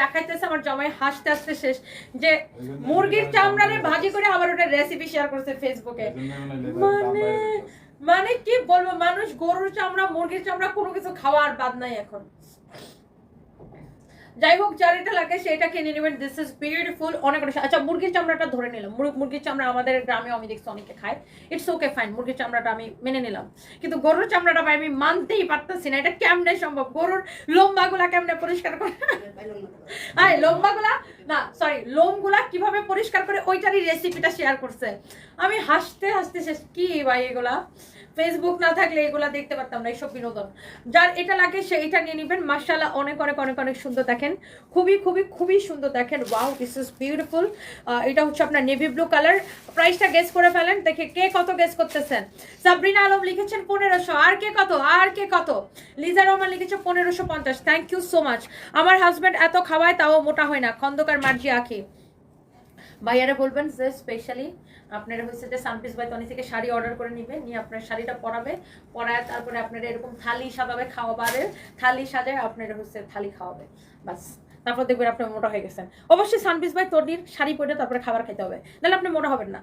দেখাইতেছি, আমার জমাই হাসতে হাসতে শেষ। যে মুরগির চামড়ারে ভাজি করে আবার ওটা রেসিপি শেয়ার করছে ফেসবুকে মানে মানে কি বলব, মানুষ গরুর চামড়া, মুরগির চামড়া কোনো কিছু খাওয়ার বাদ নাই এখন। যাই হোক, যার এটা লাগে সেটা কিনে নেবেন। দিস ইজ বিউটিফুল অনেক অনেক আচ্ছা মুরগির চামড়াটা ধরে নিলাম। মুরগ- মুরগির চামড়া আমাদের গ্রামে আমি দেখছি অনেকে খায়। ইটস ওকে ফাইন মুরগির চামড়াটা আমি মেনে নিলাম। কিন্তু গরুর চামড়াটা ভাই, আমি মানতেই পারতেছি না। এটা কেমনে সম্ভব? গরুর লোমবাগুলা কেমনে পরিষ্কার করে আয় লোমবাগুলা না সরি লোমগুলা কীভাবে পরিষ্কার করে, ওইটারই রেসিপিটা শেয়ার করছে। আমি হাসতে হাসতে শেষ কি ভাই এগুলা? ফেসবুক না থাকলে এগুলা দেখতে পারতাম না এইসব বিনোদন। যার এটা লাগে, সে এটা নিয়ে নেবেন। মার্শাল্লাহ অনেক অনেক অনেক অনেক সুন্দর দেখেন। খুবই খুবই খুবই সুন্দর দেখেন। ওয়াও দিস ইজ বিউটিফুল এটা হচ্ছে আপনার নেভি ব্লু কালার প্রাইসটা গেস করে ফেলেন। দেখে কে কত গেস করতেছেন? সাবরিনা আলম লিখেছেন পনেরোশো। আর কে কত? আর কে কত? লিজা রহমান লিখেছে পনেরোশো পঞ্চাশ। থ্যাংক ইউ সো মাচ আমার হাজব্যান্ড এত খাওয়ায়, তাও মোটা হয় না। খন্দকার মার্জি আঁকি ভাইয়ারা বলবেন যে স্পেশালি আপনারা হচ্ছে যে সানপিস বাই তনি থেকে শাড়ি অর্ডার করে নিবে, নিয়ে আপনার শাড়িটা পরাবে, পরায় তারপরে আপনারা এরকম থালি সাজাবে খাওয়াবারে থালি সাজায় আপনারা হচ্ছে থালি খাওয়াবে। বাস, তারপর দেখবেন আপনি মোটা হয়ে গেছেন। অবশ্যই সানপিস বাই তনির শাড়ি পরে তারপরে খাবার খেতে হবে, নাহলে আপনি মোটা হবেন না।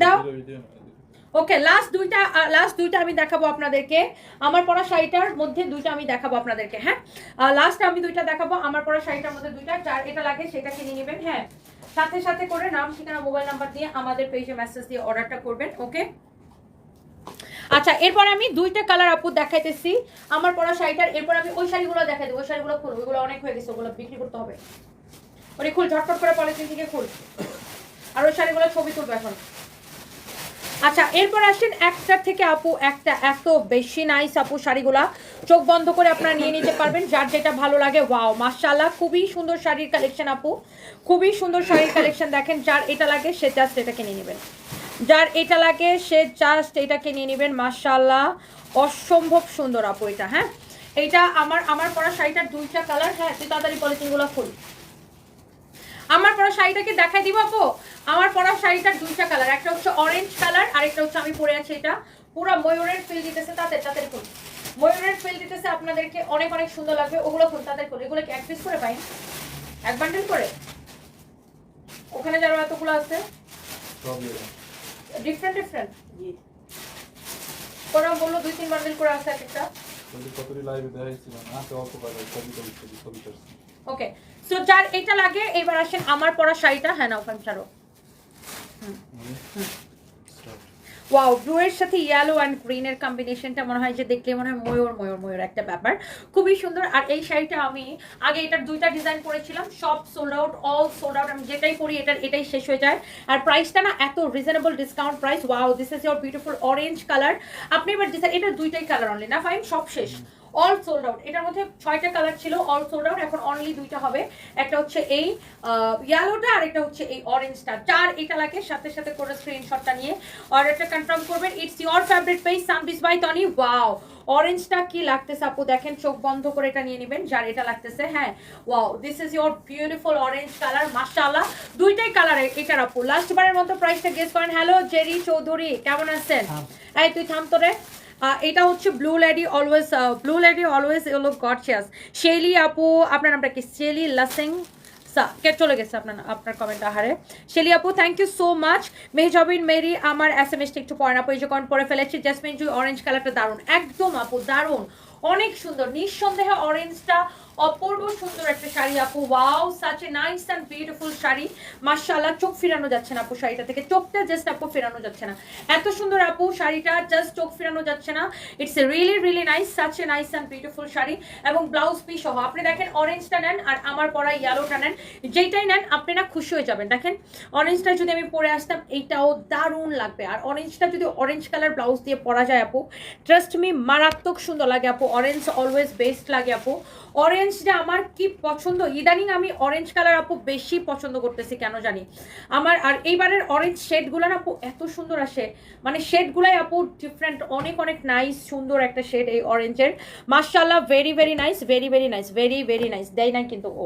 দাও। ওকে লাস্ট দুইটা লাস্ট দুইটা আমি দেখাবো আপনাদেরকে। আমার পড়া শাড়িটার মধ্যে দুইটা আমি দেখাবো আপনাদেরকে হ্যাঁ? লাস্ট আমি দুইটা দেখাবো, আমার পরা শাড়িটার মধ্যে দুইটা, যার এটা লাগে সেটা কিনে নেবেন হ্যাঁ? সাথে সাথে করে নাম, ঠিকানা মোবাইল নাম্বার দিয়ে আমাদের পেজে মেসেজ দিয়ে অর্ডারটা করবেন ওকে আচ্ছা এরপর আমি দুইটা কালার আপু দেখাইতেছি। আমার পরা শাড়িটার, এরপর আমি ওই শাড়িগুলো দেখাই দেবো, ওই শাড়িগুলো খুল ওইগুলো অনেক হয়ে গেছে, ওগুলো বিক্রি করতে হবে। ওরে, খুল, ঝটপট করে পলিথিন থেকে খুল। আর ওই শাড়িগুলো ছবি তুলবো এখন। আচ্ছা এরপর আসেন একটার থেকে আপু, একটা এত বেশি নাইস আপু শাড়িগুলা। চোখ বন্ধ করে আপনারা নিয়ে নিতে পারবেন, যার যেটা ভালো লাগে ওয়াও মাশাআল্লাহ, খুবই সুন্দর শাড়ির কালেকশন আপু। খুবই সুন্দর শাড়ির কালেকশন দেখেন, যার এটা লাগে সে জাস্ট এটা কিনে নেবেন। যার এটা লাগে সে জাস্ট এটা নিয়ে নেবেন, মাশাআল্লাহ, অসম্ভব সুন্দর আপু এটা হ্যাঁ? এটা আমার আমার পরা শাড়িটার দুইটা কালার হ্যাঁ তাড়াতাড়ি পলিথিনগুলো খুল। আমার পরা শাড়িটাকে দেখাই দিব আপু? আমার পরা শাড়িটার দুইটা কালার একটা হচ্ছে অরেঞ্জ কালার আর একটা হচ্ছে আমি পরে আছি এটা। পুরো ময়ূরের ফিল দিতেছে তাতে তাদের ফুল। ময়ূরের ফিল দিতেছে আপনাদেরকে অনেক অনেক সুন্দর লাগবে। ওগুলো ফুল তাদের ফুল। এগুলো এক পিস করে পাই? এক বান্ডেল করে? ওখানে যারা এতগুলো আছে? ডিফারেন্ট ডিফারেন্ট ওরা বলল দুই তিন বান্ডেল করে আছে এক একটা। ওকে সো যার এটা লাগে, এবার আসেন আমার পরা শাড়িটা। হ্যাঁ নাও ছাড়ো। ওয়াও ব্লু এর সাথে ইয়েলো অ্যান্ড গ্রিন এর কম্বিনেশনটা মনে হয় যে দেখলে মনে হয় ময়ূর ময়ূর ময়ূর একটা ব্যাপার। খুবই সুন্দর। আর এই শাড়িটা আমি আগে এটার দুইটা ডিজাইন করেছিলাম। সব sold out all sold out আমি যেটাই পরি, এটার, এটাই শেষ হয়ে যায়। আর প্রাইসটা না এত reasonable discount price wow this is your beautiful orange colour আপনি এবার ডিজাইন এটা দুইটাই কালার অনলি না ফাইন সব শেষ। অল সোল্ড আউট এটার মধ্যে ছয়টা কালার ছিল অল সোল্ড আউট এখন অনলি দুইটা হবে। একটা হচ্ছে এই ইয়েলোটা আর একটা হচ্ছে এই অরেঞ্জটা চার এটা লাগে সাথে সাথে করে স্ক্রিনশটটা নিয়ে অর্ডারটা কনফার্ম করবেন। ইটস ইয়োর ফেভারিট পেজ সানবিস বাই টনি ওয়াও অরেঞ্জটা কি লাগতেছে আপু? দেখেন চোখ বন্ধ করে এটা নিয়ে নেবেন যার এটা লাগতেছে। হ্যাঁ wow this is your beautiful orange colour মাশাআল্লাহ! দুইটাই কালার এটার আপু। লাস্ট বারের মতো প্রাইসটা গেস করেন। হ্যালো জেরি চৌধুরী কেমন আছেন? এই তুই থাম তো রে এটা হচ্ছে blue lady always blue lady always এলো গডচিয়াস শেলি আপু, আপনার নামটা কি? শেলি লাসিং কে চলে গেছে আপনার আপনার কমেন্ট আহারে শেলি আপু thank you so much Mehjabin, Mary, আমার এস এম একটু পরে না এই যখন পরে ফেলেছি। জাসমিন জুই অরেঞ্জ কালারটা দারুণ। একদম আপু, দারুণ। অনেক সুন্দর, নিঃসন্দেহে অরেঞ্জটা অপূর্ব সুন্দর একটা শাড়ি আপু। Wow such a nice and beautiful sari. মাশাআল্লাহ, চোখ ফেরানো যাচ্ছে না আপু শাড়িটা থেকে। চোখটা জাস্ট আপু ফেরানো যাচ্ছে না। এত সুন্দর আপু শাড়িটা জাস্ট চোখ ফেরানো যাচ্ছে না। It's a really really nice such a nice and beautiful sari এবং ব্লাউজ পিস সহ। আপনি দেখেন অরেঞ্জটা নেন আর আমার পরা ইয়েলোটা নেন। যেইটাই নেন, আপনি না খুশি হয়ে যাবেন। দেখেন অরেঞ্জটা যদি আমি পরে আসতাম, এইটাও দারুণ লাগবে। আর অরেঞ্জটা যদি অরেঞ্জ কালার ব্লাউজ দিয়ে পরা যায় আপু ট্রাস্ট মি মারাত্মক সুন্দর লাগে আপু। অরেঞ্জ অলওয়েজ বেস্ট লাগে আপু। অরেঞ্জটা আমার কি পছন্দ? ইদানিং আমি অরেঞ্জ কালার আপু বেশি পছন্দ করতেছি, কেন জানি? আমার আর এইবারের অরেঞ্জ শেডগুলো না আপু এত সুন্দর আসে। মানে শেডগুলাই আপু ডিফারেন্ট অনেক অনেক নাইস সুন্দর একটা শেড এই অরেঞ্জের। মার্শাল্লাহ very very nice very very nice very very nice দেয় না কিন্তু ও।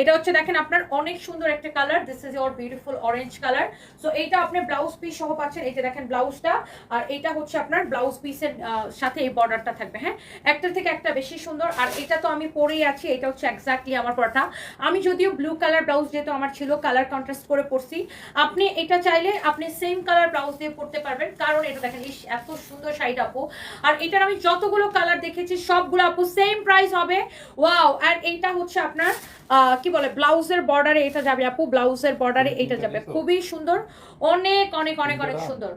এটা হচ্ছে দেখেন আপনার অনেক সুন্দর একটা colour this is your beautiful orange colour so এইটা আপনি ব্লাউজ পিস সহ পাচ্ছেন, এই যে দেখেন ব্লাউজটা আর এটা হচ্ছে আপনার ব্লাউজ পিসের সাথে এই বর্ডারটা থাকবে হ্যাঁ? একটা থেকে একটা বেশি সুন্দর, আর এটা তো আমি পরেই আছি, এটা হচ্ছে এক্স্যাক্টলি আমার পরাটা। আমি যদিও ব্লু কালার ব্লাউজ যেহেতু আমার ছিল কালার কন্ট্রাস্ট করে পরছি, আপনি এটা চাইলে আপনি সেম কালার ব্লাউজ দিয়ে পরতে পারবেন, কারণ এটা দেখেন এত সুন্দর শাড়ি আপু। আর এটার আমি যতগুলো কালার দেখেছি, সবগুলো আপু সেম প্রাইস হবে। ওয়াও আর এইটা হচ্ছে আপনার কি বলে ব্লাউজের বর্ডারে এটা যাবে আপু ব্লাউজের বর্ডারে এটা যাবে। খুবই সুন্দর। অনেক অনেক অনেক অনেক সুন্দর।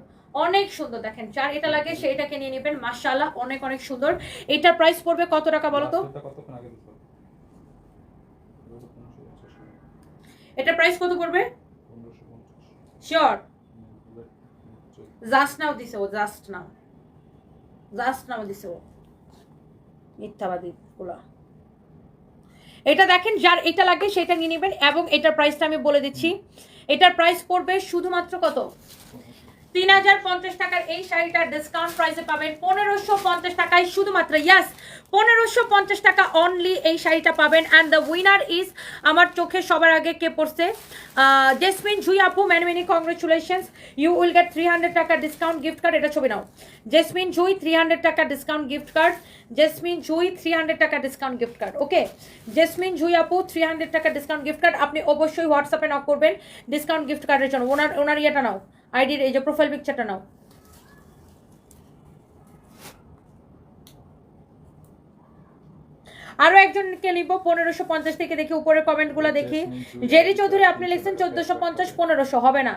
অনেক সুন্দর। দেখেন যার এটা লাগে সেইটাকে নিয়ে নেবেন। মাশাআল্লাহ অনেক অনেক সুন্দর। এটার প্রাইস পড়বে কত টাকা বলো তো? এটার প্রাইস কত পড়বে? শিওর। জাস্ট নাও দিছে ও জাস্ট নাও জাস্ট নাও দিছে ও। মিথ্যাবাদী গুলা। এটা দেখেন যার এটা লাগে সেটা নিয়ে নেবেন এবং এটার প্রাইসটা আমি বলে দিচ্ছি। এটার প্রাইস পড়বে শুধুমাত্র কত? তিন হাজার পঞ্চাশ টাকার এই শাড়িটার ডিসকাউন্ট প্রাইসে পাবেন। পনেরোশো পঞ্চাশ টাকায় শুধুমাত্র ইয়াস পনেরোশো পঞ্চাশ টাকা অনলি এই শাড়িটা পাবেন। অ্যান্ড দ্য উইনার ইজ আমার চোখে সবার আগে কে পড়ছে? জেসমিন জুই আপু many many congratulations you will get three hundred taka discount gift card এটা ছবি নাও। Jesmin Jui three hundred taka discount gift card Jesmin Jui three hundred taka discount gift card okay Jesmin Jui আপু three hundred taka discount gift card আপনি অবশ্যই হোয়াটসঅ্যাপে knock করবেন discount gift কার্ডের জন্য। ওনার ওনার ইয়েটা নাও। আইডির এই যে প্রোফাইল পিকচারটা নাও। আরও একজনকে নিব পনেরোশো পঞ্চাশ থেকে দেখি উপরের কমেন্টগুলো দেখি। জেরি চৌধুরী আপনি লিখছেন চোদ্দশো পঞ্চাশ পনেরোশো হবে না।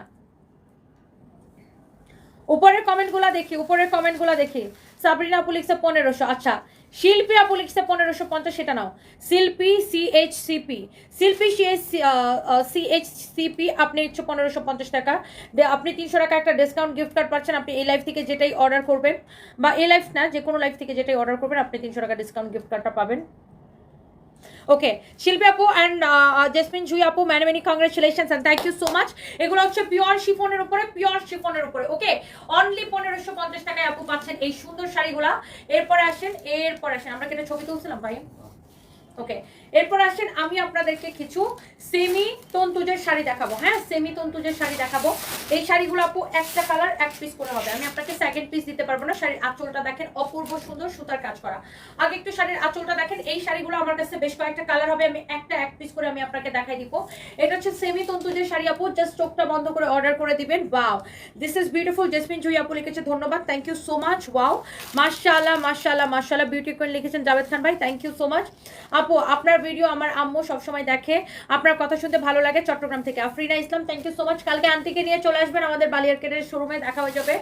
উপরের কমেন্টগুলো দেখি উপরের কমেন্টগুলো দেখি। সাবরিনা আপু লিখছে পনেরোশো আচ্ছা। শিল্পী আপু লিখছে পনেরোশো পঞ্চাশ, সেটা নাও। Shilpi CH CP Shilpi CH CH CP আপনি হচ্ছে পনেরোশো পঞ্চাশ টাকা। আপনি তিনশো টাকা একটা ডিসকাউন্ট গিফট কার্ড পাচ্ছেন, আপনি এই লাইফ থেকে যেটাই অর্ডার করবেন, বা এই লাইফ না, যে কোনো লাইফ থেকে যেটাই অর্ডার করবেন, আপনি তিনশো টাকা ডিসকাউন্ট গিফট কার্ডটা পাবেন। ওকে শিল্পী আপু অ্যান্ড জেসমিন জুই আপু many many congratulations and thank you so much এগুলো হচ্ছে পিওর শিফনের উপরে পিওর শিফনের উপরে ওকে অনলি পনেরোশো পঞ্চাশ টাকায় আপু পাচ্ছেন এই সুন্দর শাড়িগুলা। এরপরে আসেন এরপরে আসেন, আমরা কেটে ছবি তুলছিলাম ভাই? ওকে এরপর আসেন, আমি আপনাদেরকে কিছু সেমি তন্তুজের শাড়ি দেখাবো। হ্যাঁ সেমি তন্তুজের শাড়ি দেখাবো। এই শাড়িগুলো আপু একটা কালার এক পিস করে হবে। আমি আপনাকে সেকেন্ড পিস দিতে পারব না। শাড়ির আঁচলটা দেখেন, অপূর্ব সুন্দর সুতার কাজ করা। আগে একটু শাড়ির আঁচলটা দেখেন। এই শাড়িগুলো আমার কাছে বেশ কয়েকটা কালার হবে। আমি একটা, এক পিস করে আমি আপনাকে দেখাই দিব। এটা হচ্ছে সেমি তন্তুজের শাড়ি আপু। জাস্ট চোখটা বন্ধ করে অর্ডার করে দিবেন। Wow this is beautiful Jesmin Jui আপু লিখেছে ধন্যবাদ। Thank you so much wow মাশাআল্লাহ মাশাআল্লাহ মাশাআল্লাহ বিউটি কুইন লিখেছেন জাভেদ খান ভাই। থ্যাংক ইউ সো মাচ আপু, আপনার ভিডিও আমার আম্মু সবসময় দেখে। আপনার কথা শুনতে ভালো লাগে চট্টগ্রাম থেকে। Afrina Islam thank you so much কালকে আন্টিকে নিয়ে চলে আসবেন আমাদের বালিয়ারকেটের শোরুমে দেখা হয়ে যাবে।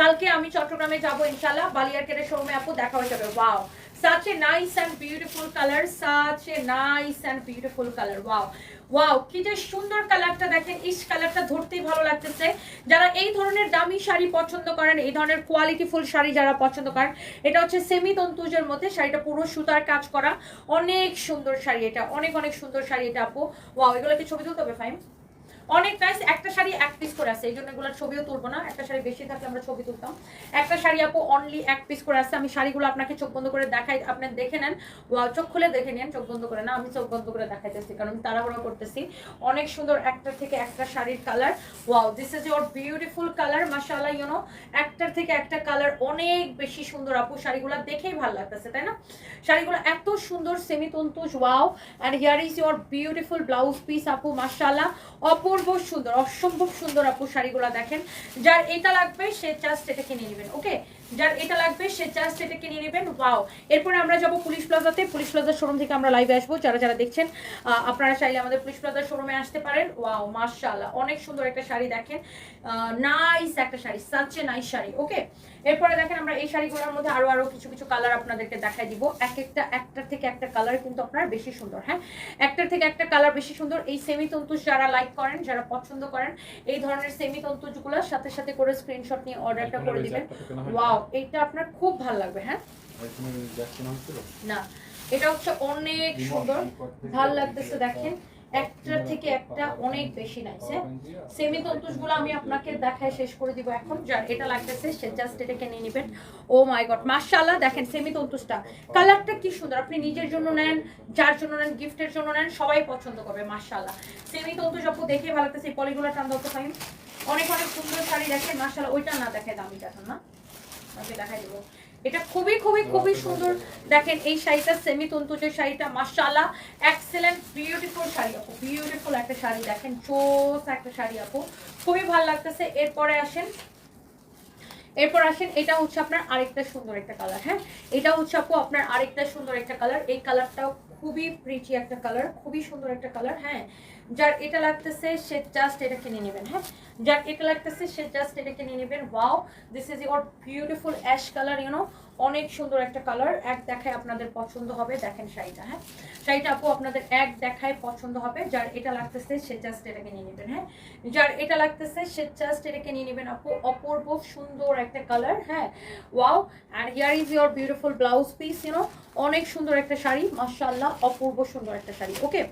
কালকে আমি চট্টগ্রামে যাব ইনশাল্লাহ বালিয়ারকেটের শোরুমে আপু, দেখা হয়ে যাবে। Wow such a nice and beautiful color, such a nice and beautiful color. Wow. Wow কি যে সুন্দর কালারটা দেখেন। ইস কালারটা ধরতেই ভালো লাগতেছে। যারা এই ধরনের দামি শাড়ি পছন্দ করেন, এই ধরনের কোয়ালিটিফুল শাড়ি যারা পছন্দ করেন, এটা হচ্ছে সেমি তন্তুজের মধ্যে শাড়িটা পুরো সুতার কাজ করা। অনেক সুন্দর শাড়ি এটা। অনেক অনেক সুন্দর শাড়ি এটা আপু। ওয়াও এগুলোকে ছবি তুলতে হবে ফাইন অনেক প্রাইস একটা শাড়ি এক পিস করে আছে এই জন্য এগুলোর ছবিও তুলবো না, একটা শাড়ি বেশি থাকলে আমরা ছবি তুলতাম। একটা শাড়ি আপু অনলি এক পিস করে আছে, আমি শাড়িগুলো আপনাকে চোখ বন্ধ করে দেখাই, আপনি দেখে নেন। চোখ খুলে দেখে নেন, চোখ বন্ধ করে না, আমি চোখ বন্ধ করে দেখাইতেছি, কারণ আমি তাড়াহুড়ো করতেছি। অনেক সুন্দর একটা থেকে একটা শাড়ির colour wow this is your beautiful colour মাশাআল্লাহ ইউনো একটার থেকে একটা কালার অনেক বেশি সুন্দর আপু, শাড়িগুলো দেখেই ভালো লাগতেছে, তাই না? শাড়িগুলো এত সুন্দর semi Tantuj wow and here is your beautiful blouse piece আপু মাশাআল্লাহ অপূর্ব সুন্দর, অসম্ভব সুন্দর আপু শাড়িগুলো দেখেন। যার এটা লাগবে, সে জাস্ট এটা কিনে নেবেন ওকে যার এটা লাগবে সে জাস্ট এটা কিনে নেবেন। ওয়াও। এরপরে আমরা যাব পুলিশ প্লাজাতে। পুলিশ প্লাজার শোরুম থেকে আমরা লাইভে আসব। যারা যারা দেখছেন আপনারা চাইলে আমাদের পুলিশ প্লাজার শোরুমে আসতে পারেন। ওয়াও মাশাআল্লাহ। অনেক সুন্দর একটা শাড়ি দেখেন। নাইস একটা sari such a nice sari okay এরপরে দেখেন আমরা এই শাড়িগুলোর মধ্যে আরও আরও কিছু কিছু কালার আপনাদেরকে দেখাই দিব। এক একটা একটার থেকে একটা কালার কিন্তু আপনার বেশি সুন্দর হ্যাঁ? একটার থেকে একটা কালার বেশি সুন্দর। এই সেমি তন্তুজ যারা লাইক করেন যারা পছন্দ করেন এই ধরনের সেমি তন্তুজগুলোর সাথে সাথে করে স্ক্রিনশট নিয়ে অর্ডারটা করে দিবেন। ওয়াও এইটা আপনার খুব ভালো লাগবে হ্যাঁ? না এটা হচ্ছে অনেক সুন্দর ভালো লাগতেছে দেখেন। একটা থেকে একটা অনেক বেশি নাইস হ্যাঁ? সেমি তন্তুষগুলো আমি আপনাকে দেখায় শেষ করে দিব এখন যার এটা লাগতেছে সে জাস্ট এটাকে নিয়ে নেবেন। ও মাই গড মাশাআল্লাহ দেখেন সেমি তন্তুষটা। কালারটা কি সুন্দর আপনি নিজের জন্য নেন যার জন্য নেন গিফটের জন্য নেন সবাই পছন্দ করবে মাশাআল্লাহ। সেমি তন্তুষ আপু দেখে ভালো লাগতেছে এই পলিগুলো টান ফাইন অনেক অনেক সুন্দর শাড়ি দেখে মাশাআল্লাহ ওইটা না দেখে দামিটা এখন না? ওকে দেখাই দেবো। এটা খুবই খুবই খুবই সুন্দর। দেখেন এই শাড়িটা সেমি তন্তুজের শাড়িটা এক্সেলেন্ট বিউটিফুল শাড়ি আপু বিউটিফুল একটা শাড়ি। দেখেন চোস একটা শাড়ি আপু। খুবই ভালো লাগতেছে। এরপরে আসেন এরপর আসেন এটা হচ্ছে আপনার আরেকটা সুন্দর একটা কালার হ্যাঁ? এটা হচ্ছে আপু আপনার আরেকটা সুন্দর একটা কালার এই কালারটাও খুবই প্রিটি একটা কালার খুবই সুন্দর একটা কালার হ্যাঁ? যার এটা লাগতেছে, সে জাস্ট এটা কিনে নেবেন হ্যাঁ? যার এটা লাগতেছে, সে জাস্ট এটা কিনে নেবেন। Wow this is your beautiful ash colour you know অনেক সুন্দর একটা কালার এক দেখায় আপনাদের পছন্দ হবে, দেখেন শাড়িটা হ্যাঁ? শাড়িটা আপু আপনাদের এক দেখায় পছন্দ হবে, যার এটা লাগতেছে সে জাস্ট এটাকে নিয়ে নেবেন হ্যাঁ? যার এটা লাগতেছে সে জাস্ট এটাকে নিয়ে নেবেন আপু, অপূর্ব সুন্দর একটা কালার হ্যাঁ? Wow and here is your beautiful blouse piece you know অনেক সুন্দর একটা শাড়ি, মাশাআল্লাহ, অপূর্ব সুন্দর একটা শাড়ি ওকে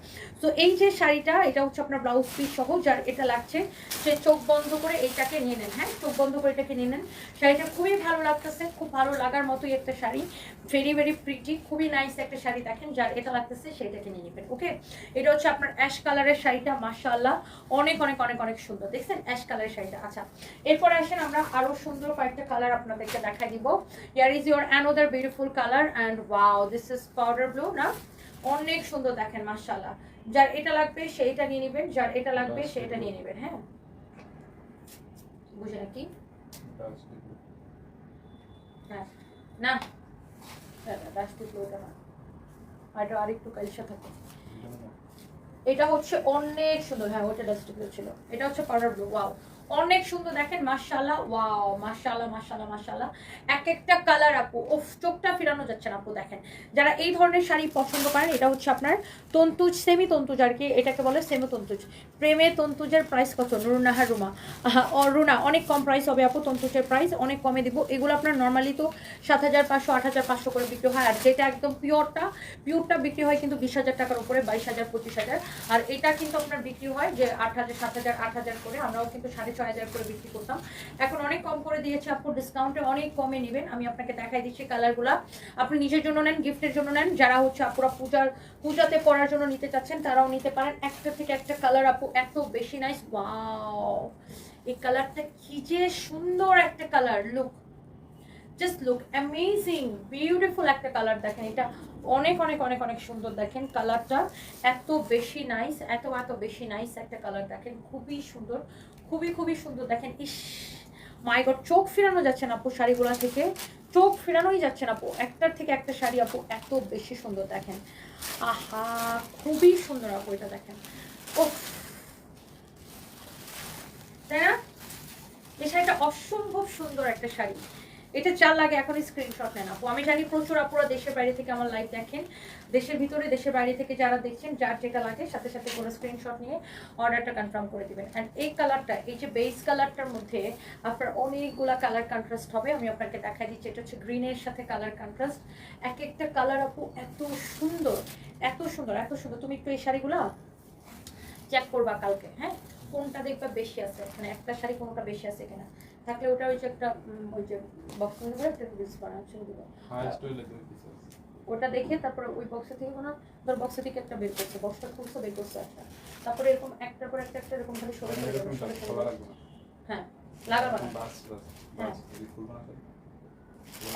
তো এই যে শাড়িটা, এটা হচ্ছে আপনার ব্লাউজ পিস সহ, যার এটা লাগছে, সে চোখ বন্ধ করে এইটাকে নিয়ে নেন হ্যাঁ? চোখ বন্ধ করে এটাকে নিয়ে নেন। শাড়িটা খুবই ভালো লাগতেছে, খুব ভালো লাগার মতোই একটা শাড়ি। ভেরি ভেরি প্রিটি খুবই নাইস একটা শাড়ি দেখেন যার এটা লাগতেছে সেটাকে নিয়ে নেবেন ওকে এটা হচ্ছে আপনার অ্যাশ কালারের শাড়িটা মাশাআল্লাহ। অনেক অনেক অনেক অনেক সুন্দর দেখছেন? অ্যাশ কালারের শাড়িটা আচ্ছা। এরপরে আসেন আমরা আরও সুন্দর কয়েকটা কালার আপনাদেরকে দেখাই দিব। Here is your another beautiful colour and wow this is powder blue না? অনেক সুন্দর দেখেন মাশাআল্লাহ। যার এটা লাগবে সেইটা নিয়ে নেবেন যার এটা লাগবে সেটা নিয়ে নেবেন হ্যাঁ? বুঝে নাকি হ্যাঁ। না। রাষ্ট্রীয় ব্লুটা না। আর এটা আরেকটু কালসা থাকে। এটা হচ্ছে অনেক সুন্দর। হ্যাঁ ওটা ডাস্টিক ছিল। এটা হচ্ছে পাউডার ব্লু ওয়াও অনেক সুন্দর দেখেন মাশাআল্লাহ ওয়াও মাশাআল্লাহ মাশাআল্লাহ মাশাআল্লাহ। এক একটা কালার আপু ওফ চোখটা ফেরানো যাচ্ছে না আপু দেখেন। যারা এই ধরনের শাড়ি পছন্দ করেন এটা হচ্ছে আপনার তন্তুজ সেমি তন্তুজ আর কি এটাকে বলে সেমি তন্তুজ। প্রেমে তন্তুজের প্রাইস কত? নুরুনাহার রুমা। আহা, ও রুনা অনেক কম প্রাইস হবে আপু তন্তুজের প্রাইস অনেক কমে দিব। এগুলো আপনার নর্মালি তো সাত হাজার পাঁচশো আট হাজার পাঁচশো করে বিক্রি হয় আর যেটা একদম পিওরটা পিওরটা বিক্রি হয় কিন্তু বিশ হাজার টাকার উপরে বাইশ হাজার পঁচিশ হাজার। আর এটা কিন্তু আপনার বিক্রি হয় যে আট হাজার সাত হাজার আট হাজার করে আমরাও কিন্তু সাড়ে ছয় হাজার করে বিক্রি করতাম। এখন অনেক কম করে দিয়েছে আপু ডিসকাউন্টে অনেক কমে নেবেন। আমি আপনাকে দেখাই দিচ্ছি কালারগুলা আপনি নিজের জন্য নেন গিফটের জন্য নেন। যারা হচ্ছে আপুরা পূজার, পূজাতে পরার জন্য নিতে চাচ্ছেন, তারাও নিতে পারেন। একটা থেকে একটা কালার আপু এত বেশি নাইস ওয়াও এই কালারটা কি যে সুন্দর একটা colour look just look amazing beautiful একটা কালার দেখেন। এটা অনেক অনেক অনেক অনেক সুন্দর দেখেন কালারটা এত বেশি নাইস এত এত বেশি নাইস একটা কালার দেখেন। খুবই সুন্দর। খুবই খুবই সুন্দর। দেখেন, ইস মাই গড চোখ ফেরানো যাচ্ছে না আপু শাড়িগুলা থেকে। চোখ ফেরানোই যাচ্ছে না আপু। একটার থেকে একটা শাড়ি আপু এত বেশি সুন্দর, দেখেন। আহা, খুবই সুন্দর আপু এটা, দেখেন। ও তাই না? এই শাড়িটা অসম্ভব সুন্দর একটা শাড়ি। এটা চার লাগে এখন স্ক্রিনশট নেন আপু। আমি জানি প্রচুর আপুরা দেশের বাইরে থেকে আমার লাইভ দেখেন। দেশের ভিতরে, দেশের বাইরে থেকে যারা দেখছেন, যার যেটা লাগে, সাথে সাথে কোনো স্ক্রিনশট নিয়ে অর্ডারটা কনফার্ম করে দিবেন। অ্যান্ড এই কালারটা এই যে বেস কালারটার মধ্যে আপনার অনেকগুলা কালার কন্ট্রাস্ট হবে। আমি আপনাকে দেখা দিচ্ছি, এটা হচ্ছে গ্রিনের সাথে কালার কন্ট্রাস্ট এক একটা কালার আপু এত সুন্দর এত সুন্দর এত সুন্দর। তুমি একটু এই শাড়িগুলা চেক করবা কালকে হ্যাঁ? কোনটা দেখবা বেশি আছে? মানে একটা শাড়ি কোনটা বেশি আছে কিনা? থাকলে ওটা ওই যে একটা ওই যে বক্স করে একটা রিলস কি চাস ওটা দেখে তারপরে ওই বক্সে থেকে কোনো ধর বক্সে থেকে একটা বের করছে বক্সটা খুলছে বের করছে একটা। তারপরে এরকম একটার পর একটা একটা এরকম খালি সরে সরে হ্যাঁ লাগাবা হ্যাঁ।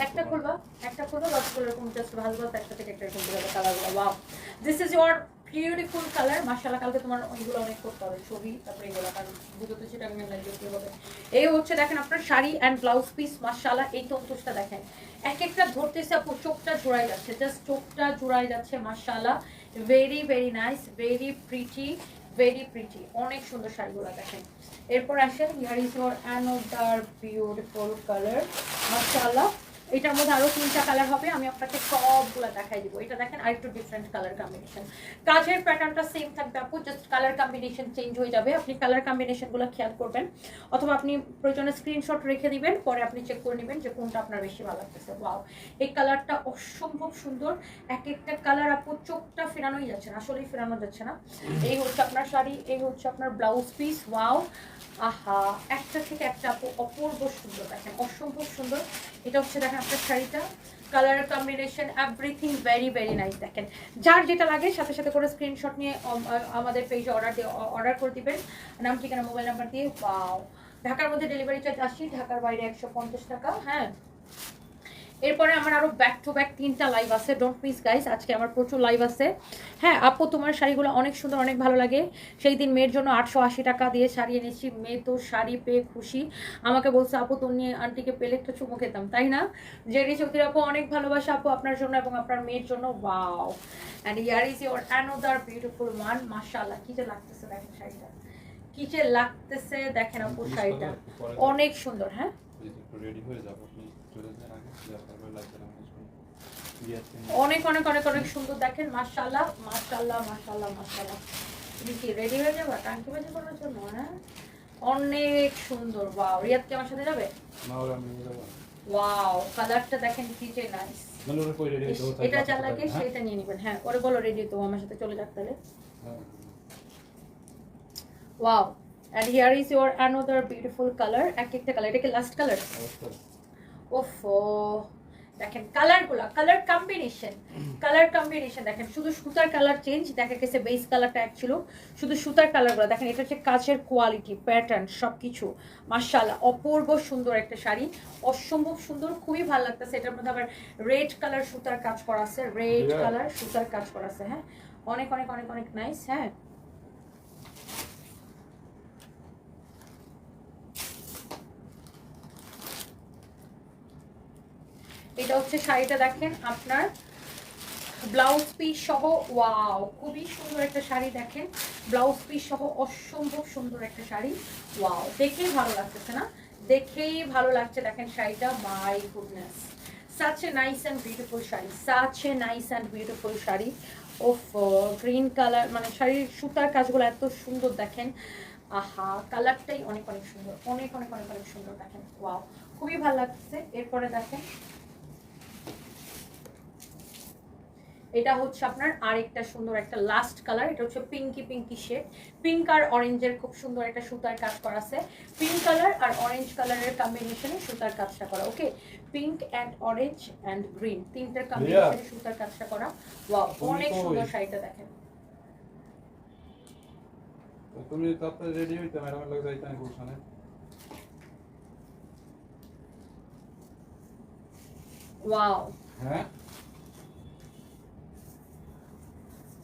একটা খুলবা একটা খুলবা বাস করে এরকম জাস্ট ভালো ভালো একটা থেকে একটা এরকম বেরোবে কালারগুলো। Wow this is your beautiful colour মাশাআল্লাহ, কালকে তোমার ওইগুলো অনেক করতে হবে, ছবি, তারপরে এগুলো, কারণ বুঝতে সেটা আমি করতে হবে। এই হচ্ছে দেখেন আপনার শাড়ি অ্যান্ড ব্লাউজ পিস মাশাআল্লাহ, এই তন্তুসটা দেখেন। এক একটা ধরতেছে আপু, চোখটা জোড়াই যাচ্ছে জাস্ট চোখটা জোড়াই যাচ্ছে, মাশাআল্লাহ। Very very nice very pretty very pretty অনেক সুন্দর শাড়িগুলো দেখেন। এরপর আসেন here is your another beautiful colour মাশাআল্লাহ। এটার মধ্যে আরও তিনটা কালার হবে, আমি আপনাকে সবগুলো দেখাই দিব। এটা দেখেন আর একটু ডিফারেন্ট কালার কম্বিনেশন কাজের প্যাটার্নটা সেম থাকবে আপু জাস্ট কালার কম্বিনেশন চেঞ্জ হয়ে যাবে। আপনি কালার কম্বিনেশনগুলো খেয়াল করবেন, অথবা আপনি প্রয়োজনে স্ক্রিনশট রেখে দিবেন, পরে আপনি চেক করে নেবেন যে কোনটা আপনার বেশি ভালো লাগতেছে। ওয়াও এই কালারটা অসম্ভব সুন্দর। এক একটা কালার আপু, চোখটা ফেরানোই যাচ্ছে না, আসলেই ফেরানো যাচ্ছে না। এই হচ্ছে আপনার শাড়ি, এই হচ্ছে আপনার ব্লাউজ পিস ওয়াও আহা, একটা থেকে একটা অপূর্ব সুন্দর, দেখেন, অসম্ভব সুন্দর। এটা হচ্ছে, দেখেন, আপনার শাড়িটা। Colour combination everything very very nice দেখেন। যার যেটা লাগে, সাথে সাথে করে স্ক্রিনশট নিয়ে আমাদের পেজে অর্ডার দিয়ে অর্ডার করে দিবেন। নাম, ঠিকানা মোবাইল নাম্বার দিয়ে পাও ঢাকার মধ্যে ডেলিভারি চার্জ আসি, ঢাকার বাইরে একশো পঞ্চাশ টাকা হ্যাঁ? এরপরে আমার আরও ব্যাক টু ব্যাক তিনটা লাইভ আছে। ডোন্ট মিস গাইস আজকে আমার প্রচুর লাইভ আছে। হ্যাঁ আপু তোমার শাড়িগুলো অনেক সুন্দর অনেক ভালো লাগে। সেই দিন মেয়ের জন্য আটশো আশি টাকা দিয়ে শাড়ি এনেছি। মেয়ে তো শাড়ি পেয়ে খুশি। আমাকে বলছে আপু তুমি আন্টিকে পেলে একটু চুমু খেতাম। তাই না? জেরি চৌধুরী আপু অনেক ভালোবাসা আপু আপনার জন্য এবং আপনার মেয়ের জন্য। Wow and here is your another beautiful one মাশাআল্লাহ কি যে লাগতেছে দেখেন শাড়িটা। কি যে লাগতেছে দেখেন আপু শাড়িটা। অনেক সুন্দর হ্যাঁ? রেডি হয়ে যাব অনেক অনেক অনেক অনেক সুন্দর দেখেন মাশাআল্লাহ মাশাআল্লাহ মাশাআল্লাহ তুমি কি রেডি হয়ে যাবে? টাঙ্কি বাজি করার জন্য হ্যাঁ? অনেক সুন্দর ওয়াও রিয়াদ কি আমার সাথে যাবে? ওয়াও কালারটা দেখেন কি যে নাইস মানে এটা যা লাগে হ্যাঁ? সেটা নিয়ে নেবেন। হ্যাঁ ওরে বলো রেডি তো আমার সাথে চলে যাক তাহলে। Wow and here is your another beautiful colour এক একটা কালার এটা কি লাস্ট কালার। ওফো দেখেন কালারগুলো কালার কম্বিনেশন কালার কম্বিনেশন দেখেন শুধু সুতার কালার চেঞ্জ দেখা গেছে বেস কালারটা এক ছিল শুধু সুতার কালারগুলো দেখেন এটা হচ্ছে কাজের কোয়ালিটি প্যাটার্ন সব কিছু মার্শাল্লাহ অপূর্ব সুন্দর একটা শাড়ি অসম্ভব সুন্দর খুবই ভালো লাগতেছে এটার মধ্যে আবার রেড কালার সুতার কাজ করা আছে রেড কালার সুতার কাজ করা আছে হ্যাঁ অনেক অনেক অনেক অনেক নাইস হ্যাঁ এটা হচ্ছে শাড়িটা দেখেন, আপনার ব্লাউজ পিস সহ ওয়াও খুবই সুন্দর একটা শাড়ি দেখেন। ব্লাউজ পিস সহ অসম্ভব সুন্দর একটা শাড়ি ওয়াও দেখেই ভালো লাগতেছে না? দেখেই ভালো লাগছে দেখেন শাড়িটা my goodness such a nice and beautiful sari such a nice and beautiful sari. Of green colour মানে শাড়ির সুতার কাজগুলো এত সুন্দর দেখেন। আহা কালারটাই অনেক অনেক সুন্দর, অনেক অনেক অনেক অনেক সুন্দর দেখেন ওয়াও খুবই ভালো লাগছে। এরপরে দেখেন এটা হচ্ছে আপনার আরেকটা সুন্দর একটা লাস্ট কালার এটা হচ্ছে পিঙ্কি পিঙ্কি শেড পিঙ্ক আর অরেঞ্জের খুব সুন্দর একটা সুতার কাজ করা আছে। পিঙ্ক কালার আর অরেঞ্জ কালারের কম্বিনেশনে সুতার কাজটা করা okay pink and orange and green তিনটার কম্বিনেশনে সুতার কাজটা করা। ওয়াও অনেক সুন্দর শাড়িটা দেখেন। তুমি তো তাড়াতাড়ি রেডি হইতে ম্যাডামের লাগে যাইতে আমি গুলশানে ওয়াও হ্যাঁ যাও রেডি হয়ে যাও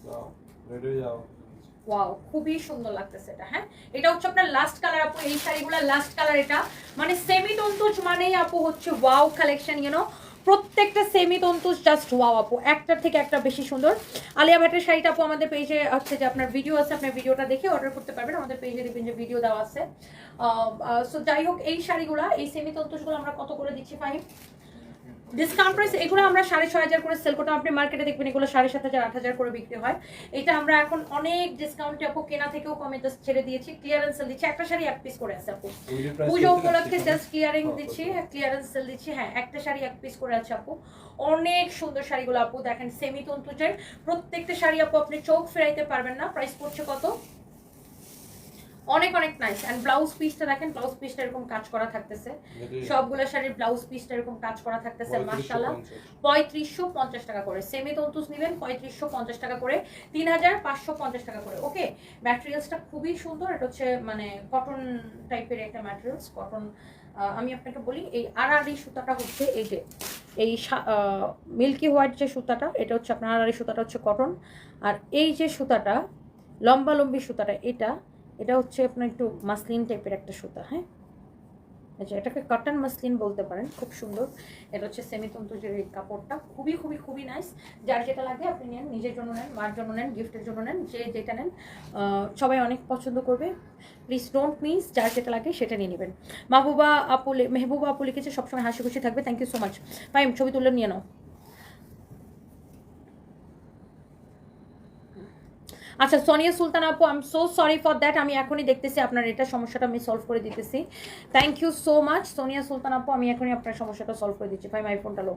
ওয়াও খুবই সুন্দর এটা হ্যাঁ? এটা হচ্ছে আপনার লাস্ট কালার এই শাড়িগুলো লাস্ট কালার এটা। মানে মানেই হচ্ছে ওয়াও কালেকশন প্রত্যেকটা জাস্ট একটার থেকে একটা বেশি সুন্দর। আলিয়া ভাটের আমাদের পেজে যে আপনার ভিডিও আছে, আপনার ভিডিওটা দেখে অর্ডার করতে পারবেন। আমাদের যে ভিডিও দেওয়া আছে। সো যাই হোক, এই এই আমরা কত করে দিচ্ছি ডিসকাউন্ট প্রাইস এগুলো আমরা সাড়ে ছয় হাজার করে সেল করতাম। আপনি মার্কেটে দেখবেন এগুলো সাড়ে সাত হাজার আট হাজার করে বিক্রি হয়। এটা আমরা এখন অনেক ডিসকাউন্টে আপু কেনা থেকেও কমে জাস্ট ছেড়ে দিয়েছি। ক্লিয়ারেন্স সেল দিচ্ছি। একটা শাড়ি এক পিস করে আছে আপু। পুজো উপলক্ষে জাস্ট ক্লিয়ারিং দিচ্ছি। হ্যাঁ ক্লিয়ারেন্স সেল দিচ্ছি। হ্যাঁ একটা শাড়ি এক পিস করে আছে আপু। অনেক সুন্দর শাড়িগুলো আপু দেখেন সেমি তন্তু তন্তুজের প্রত্যেকটা শাড়ি আপু আপনি চোখ ফেরাইতে পারবেন না। প্রাইস পড়ছে কত? অনেক অনেক নাইস অ্যান্ড ব্লাউজ পিসটা দেখেন ব্লাউজ পিসটা এরকম কাজ করা থাকতেছে। সবগুলো শাড়ির ব্লাউজ পিসটা এরকম কাজ করা থাকতেছে মার্শাল্লাহ পঁয়ত্রিশশো পঞ্চাশ টাকা করে। সেমি তন্তুস নেবেন পঁয়ত্রিশশো পঞ্চাশ টাকা করে। তিন হাজার পাঁচশো পঞ্চাশ টাকা করে। ওকে ম্যাটেরিয়ালসটা খুবই সুন্দর। এটা হচ্ছে মানে কটন টাইপের একটা ম্যাটেরিয়ালস কটন আমি আপনাকে বলি এই আড়াআড়ি সুতাটা হচ্ছে এই যে এই মিল্কি হোয়াইট যে সুতাটা এটা হচ্ছে আপনার আড়াআড়ি সুতাটা হচ্ছে কটন আর এই যে সুতাটা লম্বা লম্বি সুতাটা এটা এটা হচ্ছে আপনার একটু মাসলিন টাইপের একটা সুতা হ্যাঁ? আচ্ছা এটাকে কটন মাসলিন বলতে পারেন, খুব সুন্দর। এটা হচ্ছে সেমি তন্তুজের এই কাপড়টা, খুবই খুবই খুবই নাইস যার যেটা লাগে আপনি নেন, নিজের জন্য নেন, মার জন্য নেন গিফটের জন্য নেন, যে যেটা নেন সবাই অনেক পছন্দ করবে। প্লিজ ডোন্ট মিস যার যেটা লাগে সেটা নিয়ে নেবেন। মাহবুবা আপুলে, মেহবুবা আপু লিখেছে সবসময় হাসি খুশি থাকবে। থ্যাংক ইউ সো মাচ ভাই ছবি তুলে নিয়ে নাও। আচ্ছা সোনিয়া সুলতান আপু I am so sorry for that আমি এখনই দেখতেছি আপনার এটা সমস্যাটা আমি সলভ করে দিতেছি। Thank you so much Sonia Sultan আপু আমি এখনই আপনার সমস্যাটা সলভ করে দিচ্ছি। ভাই মাই ফোনটা লো।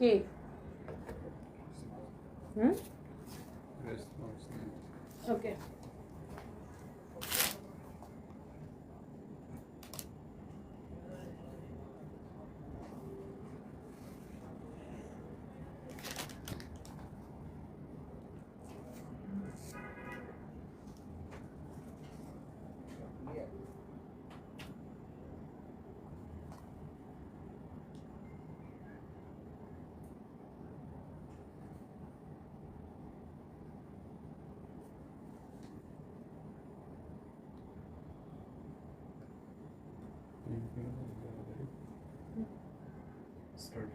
কে? হুম? ওকে স্টার্ট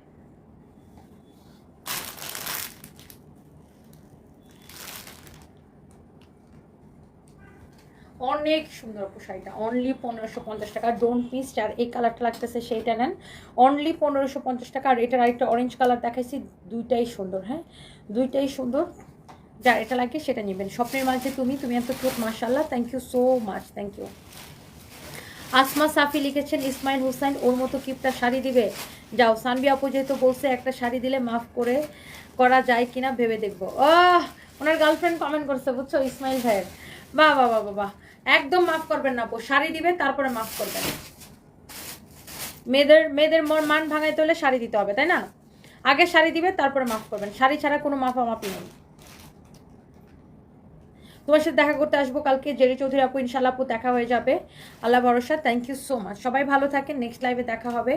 অনেক সুন্দর আপু শাড়িটা। অনলি পনেরোশো পঞ্চাশ টাকা। ডোন্ট মিস যার এই কালারটা লাগতেছে সেইটা নেন। অনলি পনেরোশো পঞ্চাশ টাকা। আর এটার আরেকটা অরেঞ্জ কালার দেখাইছি। দুইটাই সুন্দর হ্যাঁ? দুইটাই সুন্দর। যার এটা লাগে সেটা নেবেন। স্বপ্নের মাঝে তুমি তুমি এত ক্লোক মার্শাল্লাহ thank you so much thank you Asma Safi লিখেছেন, ইসমাইল হুসাইন ওর মতো কিপটা শাড়ি দিবে? যাও সানবি আপু যেহেতু বলছে, একটা শাড়ি দিলে মাফ করে, করা যায় কিনা ভেবে দেখব। আহ, ওনার গার্লফ্রেন্ড কমেন্ট করছে, বুঝছ, ইসমাইল ভাইয়ের। বাহ বাহ বাহ বাহ একদম মাফ করবেন না আপু, শাড়ি দিবে, তারপরে মাফ করবেন। মেয়েদের মেয়েদের মন মান ভাঙাইতে হলে শাড়ি দিতে হবে, তাই না? আগে শাড়ি দিবে, তারপরে মাফ করবেন। শাড়ি ছাড়া কোনো মাফামাফি নেই। তোমার সাথে দেখা করতে আসব কালকে। জেরি চৌধুরী আপু ইনশাল্লাহ আপু দেখা হয়ে যাবে। আল্লাহ ভরসা। থ্যাংক ইউ সো মাচ সবাই ভালো থাকেন। নেক্সট লাইভে দেখা হবে।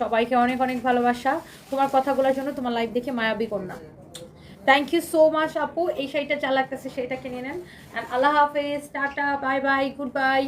সবাইকে অনেক অনেক ভালোবাসা। তোমার কথাগুলোর জন্য তোমার লাইভ দেখে মায়াবী কন্যা। থ্যাংক ইউ সো মাচ আপু। এই শাড়িটা যা লাগতেছে সেটা কিনে নেন। অ্যান্ড আল্লাহ হাফেজ। Tata bye bye goodbye